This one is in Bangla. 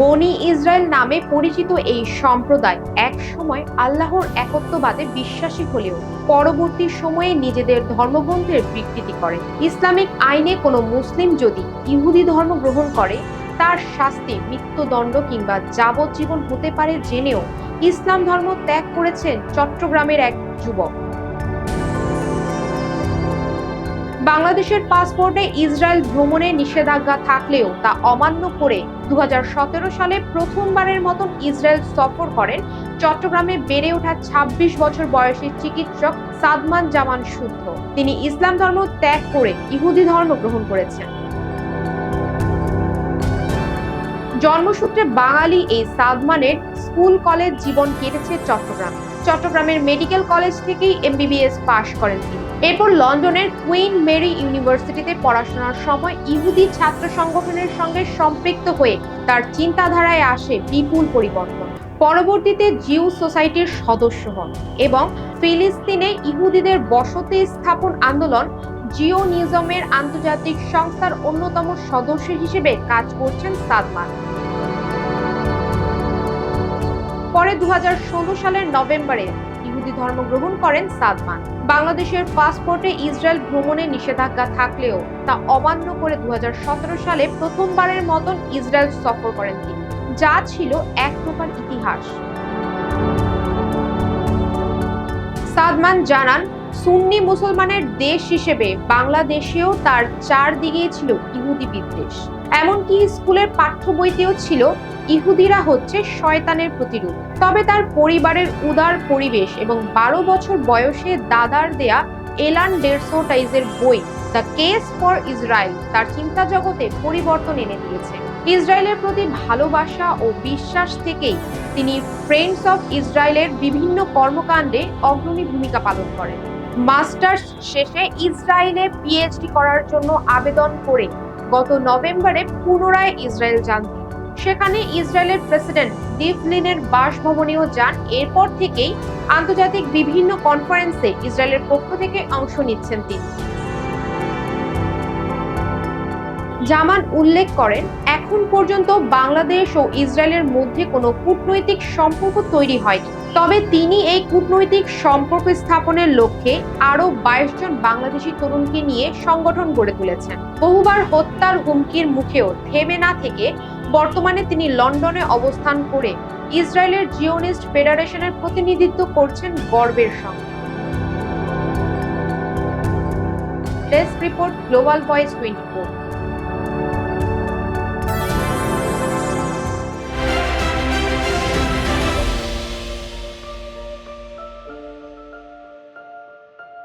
বনি ইসরায়েল নামে পরিচিত এই সম্প্রদায় এক সময় আল্লাহর একত্ববাদে বিশ্বাসী হলেও পরবর্তী সময়ে নিজেদের ধর্মগ্রন্থের বিকৃতি করে। ইসলামিক আইনে কোনো মুসলিম যদি ইহুদি ধর্ম গ্রহণ করে, তার শাস্তি, মৃত্যুদণ্ড কিংবা যাবজ্জীবন হতে পারে জেনেও ইসলাম ধর্ম ত্যাগ করেছেন চট্টগ্রামের এক যুবক। বাংলাদেশের পাসপোর্টে ইসরায়েল ভ্রমণে নিষেধাজ্ঞা থাকলেও তা অমান্য করে দুই হাজার সতেরো সালে প্রথমবারের মতন ইসরায়েল সফর করেন চট্টগ্রামে বেড়ে ওঠা ২৬ বছর বয়সী চিকিৎসক সাদমান জামান শুদ্ধ। তিনি ইসলাম ধর্ম ত্যাগ করে ইহুদি ধর্ম গ্রহণ করেছেন। জন্মসূত্রে বাঙালি এই সাদমানের স্কুল কলেজ জীবন কেটেছে চট্টগ্রামে। চট্টগ্রামের মেডিকেল কলেজ থেকেই এমবিবিএস পাশ করেন তিনি। এরপর লন্ডনের কুইন মেরি ইউনিভার্সিটিতে পড়াশোনার সময় ইহুদি ছাত্র সংগঠনের সঙ্গে সম্পৃক্ত হয়ে তার চিন্তাধারায় আসে বিপুল পরিবর্তন। পরবর্তীতে জিউ সোসাইটির সদস্য হন এবং ফিলিস্তিনে ইহুদিদের বসতি স্থাপন আন্দোলন জিও জিওনিজমের আন্তর্জাতিক সংস্থার অন্যতম সদস্য হিসেবে কাজ করছেন সাদমান। পরে দু হাজার ষোলো সালের নভেম্বরে ইহুদি ধর্ম গ্রহণ করেন সাদমান। বাংলাদেশের পাসপোর্টে ইসরায়েল ভ্রমণে নিষেধাজ্ঞা থাকলেও তা অমান্য করে দু সালে প্রথমবারের মতন ইসরায়েল সফর করেন তিনি, যা ছিল এক প্রকার ইতিহাস। সাদমান জানান, সুন্নি মুসলমানের দেশ হিসেবে বাংলাদেশেও তার চারদিকেই ছিল ইহুদি বিদ্বেষ। এমনকি স্কুলের পাঠ্য বইতেও ছিল ইহুদিরা হচ্ছে শয়তানের প্রতিরূপ। তবে তার পরিবারের উদার পরিবেশ এবং বারো বছর বয়সে দাদার দেয়া এলান ডেরসোটাইজের বই, দ্য কেস ফর ইসরায়েল তার চিন্তা জগতে পরিবর্তন এনে দিয়েছে। ইসরায়েলের প্রতি ভালোবাসা ও বিশ্বাস থেকেই তিনি ফ্রেন্ডস অফ ইসরায়েলের বিভিন্ন কর্মকাণ্ডে অগ্রণী ভূমিকা পালন করেন। মাস্টার্স শেষে ইসরায়েলে পিএইচডি করার জন্য আবেদন করে গত নভেম্বরে পুনরায় ইসরায়েল যান। সেখানে ইসরায়েলের প্রেসিডেন্ট দিভলিনের বাসভবনেও যান। এরপর থেকেই আন্তর্জাতিক বিভিন্ন কনফারেন্সে ইসরায়েলের পক্ষ থেকে অংশ নিচ্ছেন তিনি। জামান উল্লেখ করেন, এখন পর্যন্ত বাংলাদেশ ও ইসরায়েলের মধ্যে কোনো কূটনৈতিক সম্পর্ক তৈরি হয়নি। তবে তিনি এই কূটনৈতিক সম্পর্ক স্থাপনের লক্ষ্যে আরও বাইশ জন বাংলাদেশি তরুণকে নিয়ে সংগঠন গড়ে তুলেছেন। বহুবার হত্যার হুমকির মুখেও থেমে না থেকে বর্তমানে তিনি লন্ডনে অবস্থান করে ইসরায়েলের জিওনিস্ট ফেডারেশনের প্রতিনিধিত্ব করছেন গর্বের সঙ্গে। Desk report, global voice twenty